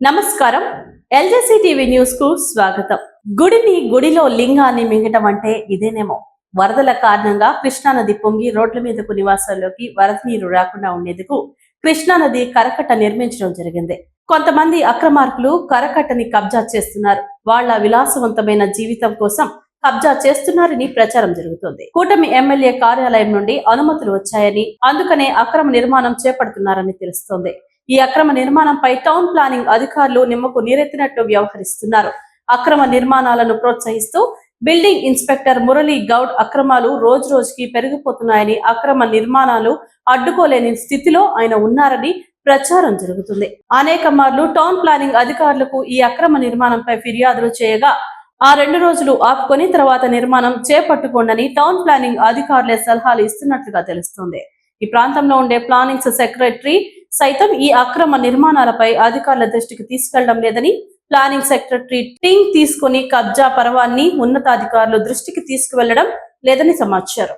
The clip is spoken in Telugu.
నమస్కారం. ఎల్జేసీ టీవీ న్యూస్కు స్వాగతం. గుడిని గుడిలో లింగాన్ని మింగటం అంటే ఇదేనేమో. వరదల కారణంగా కృష్ణానది పొంగి రోడ్ల మీదకు నివాసాల్లోకి వరద నీరు రాకుండా ఉండేందుకు కృష్ణానది కరకట్ట నిర్మించడం జరిగింది. కొంతమంది అక్రమార్కులు కరకట్టని కబ్జా చేస్తున్నారు. వాళ్ళ విలాసవంతమైన జీవితం కోసం కబ్జా చేస్తున్నారని ప్రచారం జరుగుతోంది. కూటమి ఎమ్మెల్యే కార్యాలయం నుండి అనుమతులు వచ్చాయని అందుకనే అక్రమ నిర్మాణం చేపడుతున్నారని తెలుస్తోంది. ఈ అక్రమ నిర్మాణంపై టౌన్ ప్లానింగ్ అధికారులు నిమ్మకు నీరెత్తినట్టు వ్యవహరిస్తున్నారు. అక్రమ నిర్మాణాలను ప్రోత్సహిస్తూ బిల్డింగ్ ఇన్స్పెక్టర్ మురళీ గౌడ్ అక్రమాలు రోజు రోజుకి పెరిగిపోతున్నాయని అక్రమ నిర్మాణాలు అడ్డుకోలేని స్థితిలో ఆయన ఉన్నారని ప్రచారం జరుగుతుంది. అనేక మార్లు టౌన్ ప్లానింగ్ అధికారులకు ఈ అక్రమ నిర్మాణంపై ఫిర్యాదులు చేయగా ఆ రెండు రోజులు ఆపుకొని తర్వాత నిర్మాణం చేపట్టుకోండని టౌన్ ప్లానింగ్ అధికారులే సలహాలు ఇస్తున్నట్లుగా తెలుస్తుంది. ఈ ప్రాంతంలో ఉండే ప్లానింగ్స్ సెక్రటరీ సైతం ఈ అక్రమ నిర్మాణాలపై అధికారుల దృష్టికి తీసుకెళ్ళడం లేదని ప్లానింగ్ సెక్రటరీ టింగ్ తీసుకుని కబ్జా పర్వాన్ని ఉన్నతాధికారులు దృష్టికి తీసుకువెళ్ళడం లేదని సమాచారం.